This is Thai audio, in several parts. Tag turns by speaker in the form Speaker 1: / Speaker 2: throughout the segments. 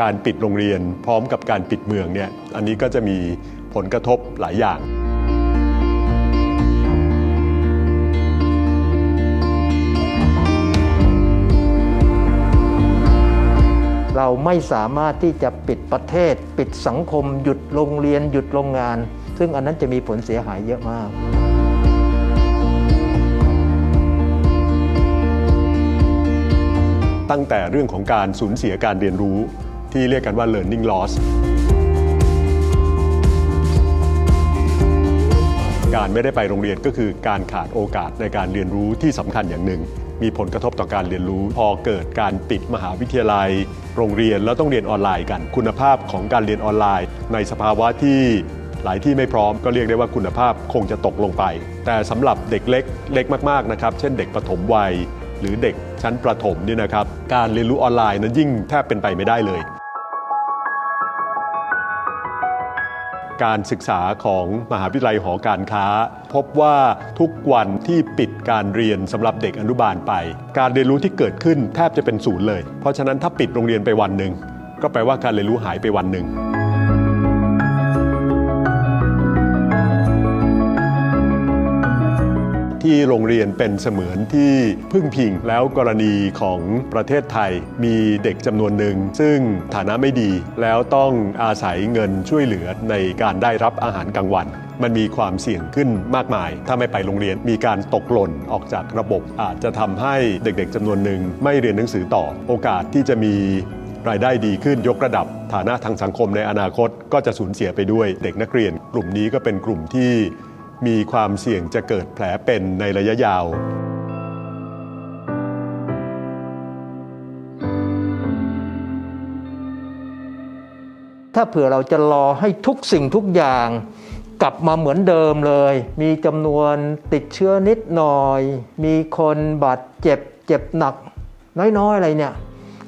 Speaker 1: การปิดโรงเรียน พร้อมกับการปิดเมืองเนี่ยอันนี้ก็จะมีผลกระทบหลายอย่าง
Speaker 2: เราไม่สามารถที่จะปิดประเทศ ปิดสังคม หยุดโรงเรียน หยุดโรงงาน ซึ่งอันนั้นจะมีผลเสียหายเยอะมาก
Speaker 1: ตั้งแต่เรื่องของการสูญเสียการเรียนรู้ ที่เรียกกันว่า learning loss การไม่ได้ไปโรงเรียนก็คือการขาดโอกาสในการเรียนรู้ที่สำคัญอย่างหนึ่ง มีผลกระทบต่อการเรียนรู้ พอเกิดการปิดมหาวิทยาลัย โรงเรียนแล้วต้องเรียนออนไลน์กัน คุณภาพของการเรียนออนไลน์ ในสภาวะที่หลายที่ไม่พร้อมก็เรียกได้ว่าคุณภาพคงจะตกลงไป แต่สำหรับเด็กเล็กเล็กมากๆนะครับ เช่นเด็กปฐมวัย หรือเด็กชั้นประถมเนี่ยนะครับการเรียนรู้ออนไลน์นั้นยิ่งแทบเป็นไปไม่ได้เลย การศึกษาของมหาวิทยาลัยหอการค้า พบว่าทุกวันที่ปิดการเรียนสำหรับเด็กอนุบาลไป การเรียนรู้ที่เกิดขึ้นแทบจะเป็นศูนย์เลย เพราะฉะนั้นถ้าปิดโรงเรียนไปวันหนึ่งก็แปลว่าการเรียนรู้หายไปวันหนึ่ง ที่โรงเรียนเป็นเสมือนที่พึ่งพิง แล้วกรณีของประเทศไทยมีเด็กจำนวนหนึ่ง ซึ่งฐานะไม่ดีแล้วต้องอาศัยเงินช่วยเหลือในการได้รับอาหารกลางวันมันมีความเสี่ยงขึ้นมากมาย ถ้าไม่ไปโรงเรียนมีการตกหล่นออกจากระบบ อาจจะทำให้เด็กๆจำนวนหนึ่งไม่เรียนหนังสือต่อ โอกาสที่จะมีรายได้ดีขึ้นยกระดับ ฐานะทางสังคมในอนาคตก็จะสูญเสียไปด้วย เด็กนักเรียน กลุ่มนี้ก็เป็นกลุ่มที่ มีความเสี่ยงจะเกิดแผลเป็นในระยะยาว
Speaker 2: ถ้าเผื่อเราจะรอให้ทุกสิ่งทุกอย่างกลับมาเหมือนเดิมเลย มีจำนวนติดเชื้อนิดหน่อย มีคนบาดเจ็บเจ็บหนัก น้อยๆ อะไรเนี่ย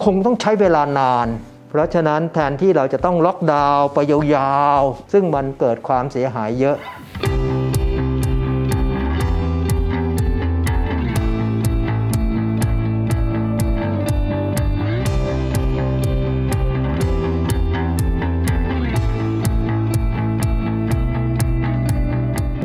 Speaker 2: คงต้องใช้เวลานาน เพราะฉะนั้นแทนที่เราจะต้องล็อกดาวน์ไปยาวๆ ซึ่งมันเกิดความเสียหายเยอะ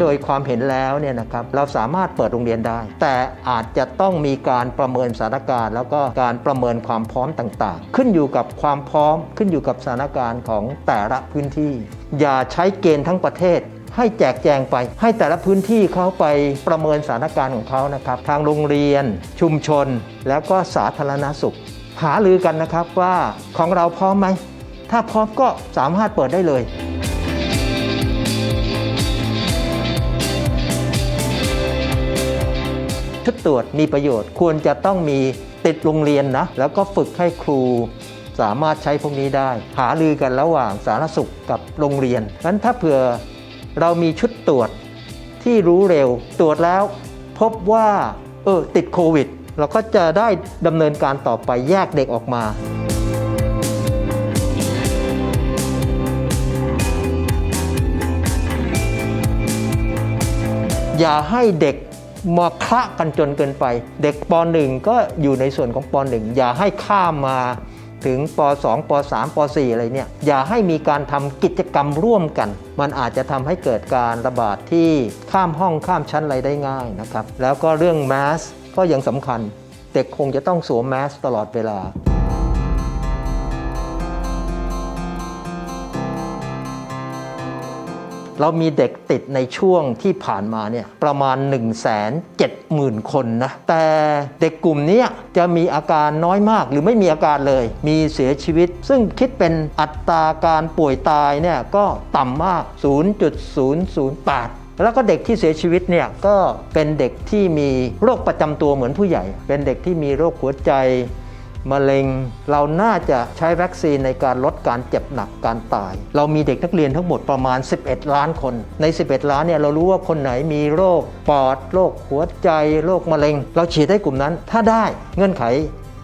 Speaker 2: โดยความเห็นแล้วเนี่ยนะครับเราสามารถเปิดโรงเรียนได้ แต่อาจจะต้องมีการประเมินสถานการณ์ แล้วก็การประเมินความพร้อมต่างๆ ขึ้นอยู่กับความพร้อม ขึ้นอยู่กับสถานการณ์ของแต่ละพื้นที่ อย่าใช้เกณฑ์ทั้งประเทศให้แจกแจงไป ให้แต่ละพื้นที่เขาไปประเมินสถานการณ์ของเขานะครับ ทางโรงเรียน ชุมชน แล้วก็สาธารณสุข หารือกันนะครับว่าของเราพร้อมไหม ถ้าพร้อมก็สามารถเปิดได้เลย ชุดตรวจมีประโยชน์ ควรจะต้องมีติดโรงเรียนนะ แล้วก็ฝึกให้ครูสามารถใช้พวกนี้ได้ หาลือกันระหว่างสาธารณสุขกับโรงเรียนนั้นถ้าเผื่อเรามีชุดตรวจที่รู้เร็วตรวจแล้ว พบว่าเออติดโควิด เราก็จะได้ดำเนินการต่อไปแยกเด็กออกมาอย่าให้เด็ก มาคละกันจนเกินไป เด็กป .1 ก็อยู่ในส่วนของป .1 อย่าให้ข้ามมาถึงป .2 ป .3 ป .4 อะไรเนี่ยอย่าให้มีการทำกิจกรรมร่วมกัน มันอาจจะทำให้เกิดการระบาดที่ข้ามห้องข้ามชั้นอะไรได้ง่ายนะครับ แล้วก็เรื่องแมสก็ยังสำคัญ เด็กคงจะต้องสวมแมสตลอดเวลา เรามีเด็กติดในช่วงที่ผ่านมาเนี่ยประมาณ 1 7 0 0 0 0 คนนะ แต่เด็กกลุ่มนี้จะมีอาการน้อยมากหรือไม่มีอาการเลย มีเสียชีวิต ซึ่งคิดเป็นอัตราการป่วยตายเนี่ยก็ต่ำมาก 0.008แล้วก็เด็กที่เสียชีวิตเนี่ยก็เป็นเด็กที่มีโรคประจำตัวเหมือนผู้ใหญ่ เป็นเด็กที่มีโรคหัวใจ มะเร็ง เราน่าจะใช้วัคซีนในการลดการเจ็บหนักการตาย เรามีเด็กนักเรียนทั้งหมดประมาณ 11 ล้านคน ใน 11 ล้านเนี่ยเรารู้ว่าคนไหนมีโรคปอดโรคหัวใจโรคมะเร็ง เราฉีดให้กลุ่มนั้น ถ้าได้เงื่อนไข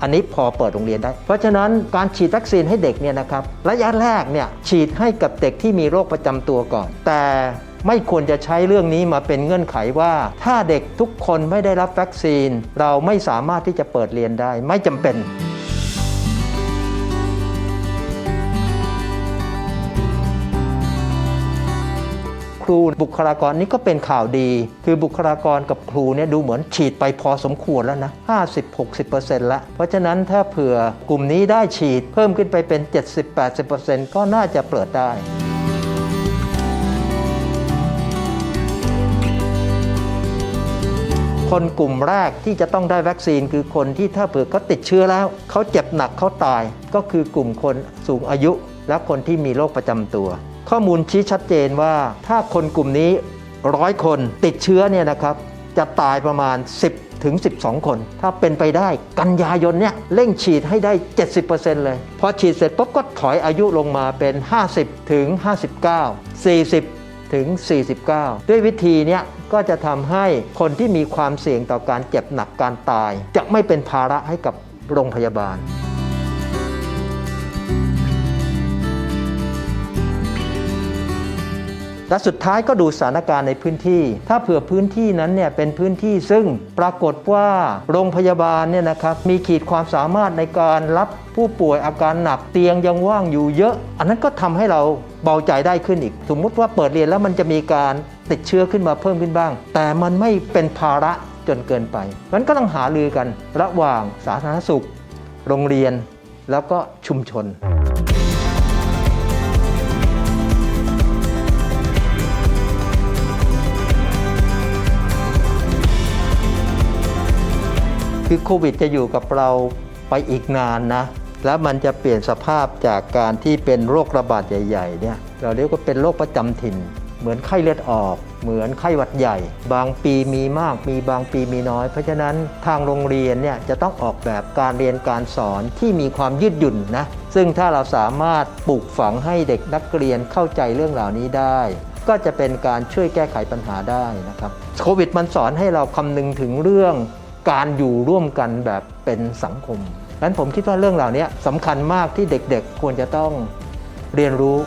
Speaker 2: อันนี้พอเปิดโรงเรียนได้ เพราะฉะนั้นการฉีดวัคซีนให้เด็กเนี่ยนะครับระยะแรกเนี่ยฉีดให้กับเด็กที่มีโรคประจำตัวก่อน แต่ ไม่ควรจะใช้เรื่องนี้มาเป็นเงื่อนไขว่า ถ้าเด็กทุกคนไม่ได้รับวัคซีน เราไม่สามารถที่จะเปิดเรียนได้ ไม่จำเป็นครูบุคลากรนี่ก็เป็นข่าวดี คือบุคลากรกับครูเนี่ยดูเหมือนฉีดไปพอสมควรแล้วนะ 50-60%ละเพราะฉะนั้นถ้าเผื่อกลุ่มนี้ได้ฉีดเพิ่มขึ้นไปเป็น 70-80%ก็น่าจะเปิดได้ คนกลุ่มแรกที่จะต้องได้วัคซีนคือคนที่ถ้าเผื่อเขาติดเชื้อแล้ว เขาเจ็บหนักเขาตาย ก็คือกลุ่มคนสูงอายุ และคนที่มีโรคประจำตัว ข้อมูลชี้ชัดเจนว่า ถ้าคนกลุ่มนี้ร้อยคนติดเชื้อเนี่ยนะครับจะตายประมาณ 10ถึง12 คน ถ้าเป็นไปได้กันยายนเนี่ยเร่งฉีดให้ได้ 70%เลย พอฉีดเสร็จปุ๊บก็ถอยอายุลงมาเป็น 50ถึง59 40 ถึง 49 ด้วยวิธีนี้ก็จะทำให้คนที่มีความเสี่ยงต่อการเจ็บหนักการตาย จะไม่เป็นภาระให้กับโรงพยาบาลและสุดท้ายก็ดูสถานการณ์ในพื้นที่ ถ้าเผื่อพื้นที่นั้นเนี่ยเป็นพื้นที่ซึ่งปรากฏว่าโรงพยาบาลเนี่ยนะครับมีขีดความสามารถในการรับผู้ป่วยอาการหนักเตียงยังว่างอยู่เยอะ อันนั้นก็ทำให้เรา เบาใจได้ขึ้นอีก สมมุติว่าเปิดเรียนแล้วมันจะมีการติดเชื้อขึ้นมาเพิ่มขึ้นบ้าง แต่มันไม่เป็นภาระจนเกินไปงั้นก็ต้องหาลือกันระหว่างสาธารณสุข โรงเรียน แล้วก็ชุมชนคือโควิดจะอยู่กับเราไปอีกนานนะ แล้วมันจะเปลี่ยนสภาพจากการที่เป็นโรคระบาดใหญ่ๆเนี่ยเราเรียกว่าเป็นโรคประจำถิ่น เหมือนไข้เลือดออก เหมือนไข้หวัดใหญ่ บางปีมีมากมีบางปีมีน้อย เพราะฉะนั้นทางโรงเรียนเนี่ยจะต้องออกแบบการเรียนการสอนที่มีความยืดหยุ่นนะซึ่งถ้าเราสามารถปลูกฝังให้เด็กนักเรียนเข้าใจเรื่องเหล่านี้ได้ก็จะเป็นการช่วยแก้ไขปัญหาได้นะครับโควิดมันสอนให้เราคำนึงถึงเรื่องการอยู่ร่วมกันแบบเป็นสังคม นั้นผมคิดว่าเรื่องเหล่านี้สำคัญมากที่เด็กๆควรจะต้องเรียนรู้